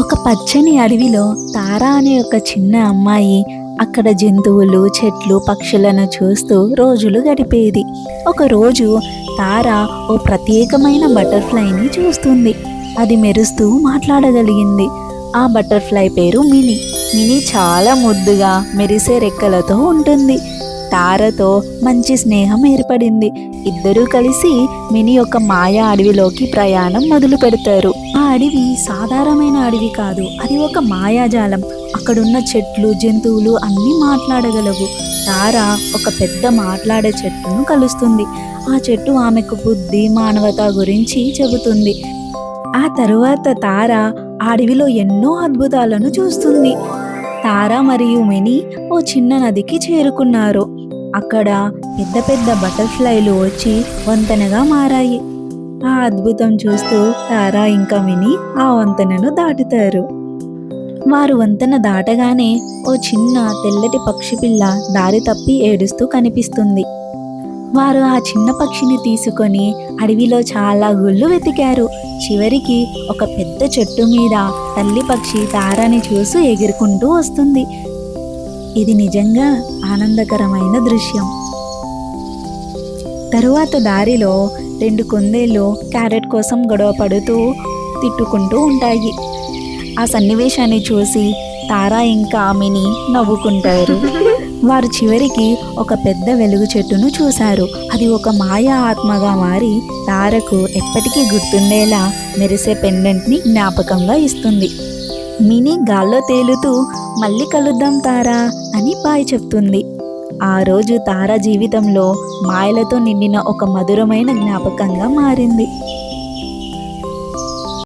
ఒక పచ్చని అడవిలో తారా అనే ఒక చిన్న అమ్మాయి అక్కడ జంతువులు చెట్లు పక్షులను చూస్తూ రోజులు గడిపేది. ఒకరోజు తారా తార ఓ ప్రత్యేకమైన బటర్ఫ్లైని చూస్తుంది. అది మెరుస్తూ మాట్లాడగలిగింది. ఆ బటర్ఫ్లై పేరు మినీ. మినీ చాలా ముద్దుగా మెరిసే రెక్కలతో ఉంటుంది. తారతో మంచి స్నేహం ఏర్పడింది. ఇద్దరూ కలిసి మినీ ఒక మాయా అడవిలోకి ప్రయాణం మొదలు పెడతారు అడవి సాధారణమైన అడవి కాదు. అది ఒక మాయాజాలం. అక్కడున్న చెట్లు జంతువులు అన్నీ మాట్లాడగలవు. తార ఒక పెద్ద మాట్లాడే చెట్టును కలుస్తుంది. ఆ చెట్టు ఆమెకు బుద్ధి మానవత గురించి చెబుతుంది. ఆ తరువాత తార ఆ అడవిలో ఎన్నో అద్భుతాలను చూస్తుంది. తార మరియు మిని ఓ చిన్న నదికి చేరుకున్నారు. అక్కడ పెద్ద పెద్ద బటర్ఫ్లైలు వచ్చి వంతెనగా మారాయి. ఆ అద్భుతం చూస్తూ తారా ఇంకా మిని ఆ వంతెనను దాటుతారు. వారు వంతెన దాటగానే ఓ చిన్న తెల్లటి పక్షి పిల్ల దారి తప్పి ఏడుస్తూ కనిపిస్తుంది. వారు ఆ చిన్న పక్షిని తీసుకొని అడవిలో చాలా గుళ్ళు వెతికారు. చివరికి ఒక పెద్ద చెట్టు మీద తల్లి పక్షి తారాని చూసి ఎగురుకుంటూ వస్తుంది. ఇది నిజంగా ఆనందకరమైన దృశ్యం. తరువాత దారిలో రెండు కుందేళ్ళు క్యారెట్ కోసం గొడవ పడుతూ తిట్టుకుంటూ ఉంటాయి. ఆ సన్నివేశాన్ని చూసి తారా ఇంకా మిని నవ్వుకుంటారు. వారు చివరికి ఒక పెద్ద వెలుగు చెట్టును చూశారు. అది ఒక మాయా ఆత్మగా మారి తారకు ఎప్పటికీ గుర్తుండేలా మెరిసే పెండెంట్ని జ్ఞాపకంగా ఇస్తుంది. మినీ గాల్లో తేలుతూ మళ్ళీ కలుద్దాం తారా అని బాయ్ చెప్తుంది. ఆ రోజు తార జీవితంలో మాయలతో నిండిన ఒక మధురమైన జ్ఞాపకంగా మారింది.